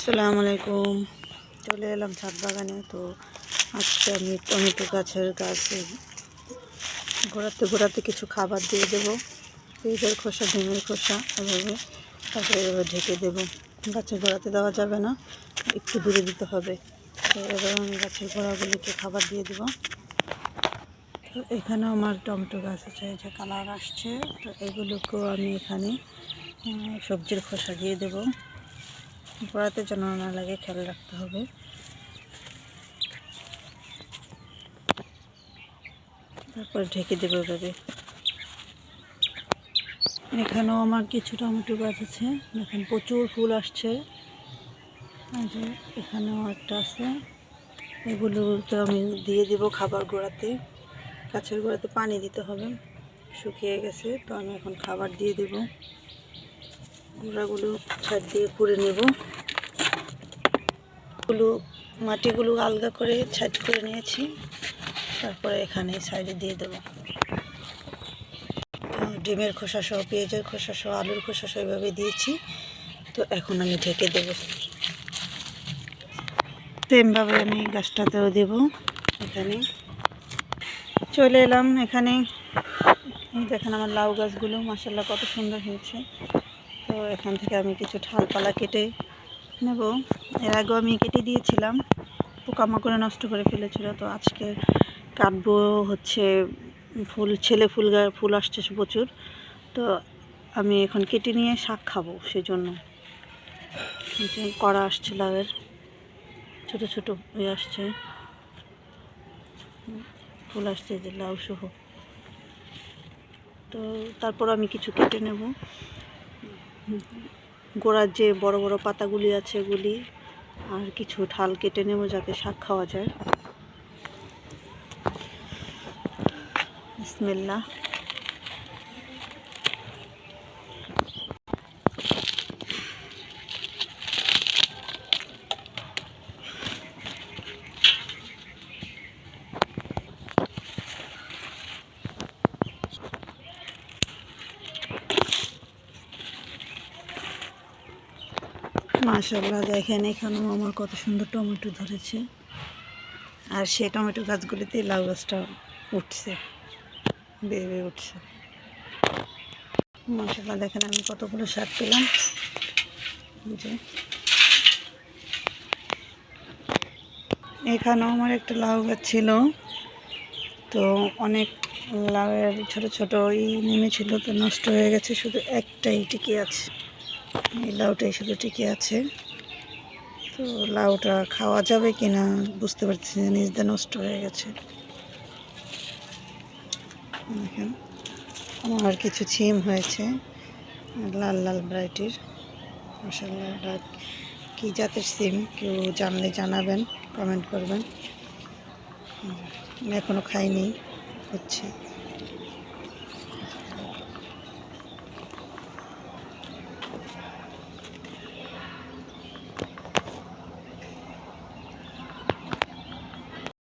আসসালামু আলাইকুম। চলে এলাম ছাদ বাগানে। তো আজকে আমি টমেটো গাছের গাছে গোড়াতে গোড়াতে কিছু খাবার দিয়ে দেবো। পেঁয়াজের খোসা, ডিমের খোসা এভাবে তারপরে এভাবে ঢেকে দেবো। গাছের গোড়াতে দেওয়া যাবে না, একটু দূরে দিতে হবে। তো এবার আমি গাছের গোড়াগুলিকে খাবার দিয়ে দেবো। তো এখানে আমার টমেটো গাছ আছে যে কালার আসছে। তো এগুলোকেও আমি এখানে সবজির খোসা দিয়ে দেবো। গোড়াতে যেন না লাগে, খেয়াল রাখতে হবে। তারপর ঢেকে দেবো এভাবে। এখানেও আমার কিছু টমেটো গাছ আছে। দেখেন, প্রচুর ফুল আসছে। এখানেও একটা আছে। এগুলো তো আমি দিয়ে দেবো খাবার গোড়াতে। গাছের গোড়াতে পানি দিতে হবে। শুকিয়ে গেছে, তো আমি এখন খাবার দিয়ে দেবো। গোড়াগুলো ছাদ দিয়ে করে নেব। গুলো, মাটিগুলো আলগা করে ছাদ করে নিয়েছি। তারপরে এখানে সাইডে দিয়ে দেবো। ডিমের খোসা সহ, পেঁয়াজের খোসা সহ, আলুর খোসা সহ এভাবে দিয়েছি। তো এখন আমি ঢেকে দেবো। সেমভাবে আমি গাছটাতেও দেবো এখানে। চলে এলাম এখানে। দেখেন আমার লাউ গাছগুলো মাসাল্লাহ কত সুন্দর হয়েছে। এখান থেকে আমি কিছু ঠালপালা কেটে নেব। এর আগেও আমি কেটে দিয়েছিলাম। পোকামাকড়ে নষ্ট করে ফেলেছিল। তো আজকে কাটবো হচ্ছে ফুল, ছেলে ফুল ফুল আসছে প্রচুর। তো আমি এখন কেটে নিয়ে শাক খাব সেই জন্য কড়া আসছে লাউয়ের ছোটো ছোটো হয়ে আসছে। ফুল আসছে যে লাউ সহ। তো তারপর আমি কিছু কেটে নেব। গোড়ার যে বড় বড় পাতাগুলি আছে এগুলি আর কিছু ঠাল কেটে নেব যাতে শাক খাওয়া যায়। বিসমিল্লা মাশাল্লাহ দেখেন এখানেও আমার কত সুন্দর টমেটো ধরেছে। আর সেই টমেটো গাছগুলিতে লাউ গাছটা উঠছে বেয়ে উঠছে। মাশাল্লাহ দেখেন আমি কতগুলো শাক পেলাম। যে। এখানেও আমার একটা লাউ গাছ ছিল। তো অনেক লাউয়ের ছোট ছোট ই নেমেছিল, তো নষ্ট হয়ে গেছে, শুধু একটাই টিকে আছে। এই লাউটাই শুধু টিকে আছে। তো লাউটা খাওয়া যাবে কি না বুঝতে পারছি না, নিজদের নষ্ট হয়ে গেছে। দেখেন, আমার কিছু ছিম হয়েছে, লাল লাল ভ্যারাইটির। মশাল্লা এটা কী জাতের সিম কেউ জানলে জানাবেন, কমেন্ট করবেন। এখনও খাইনি, হচ্ছে।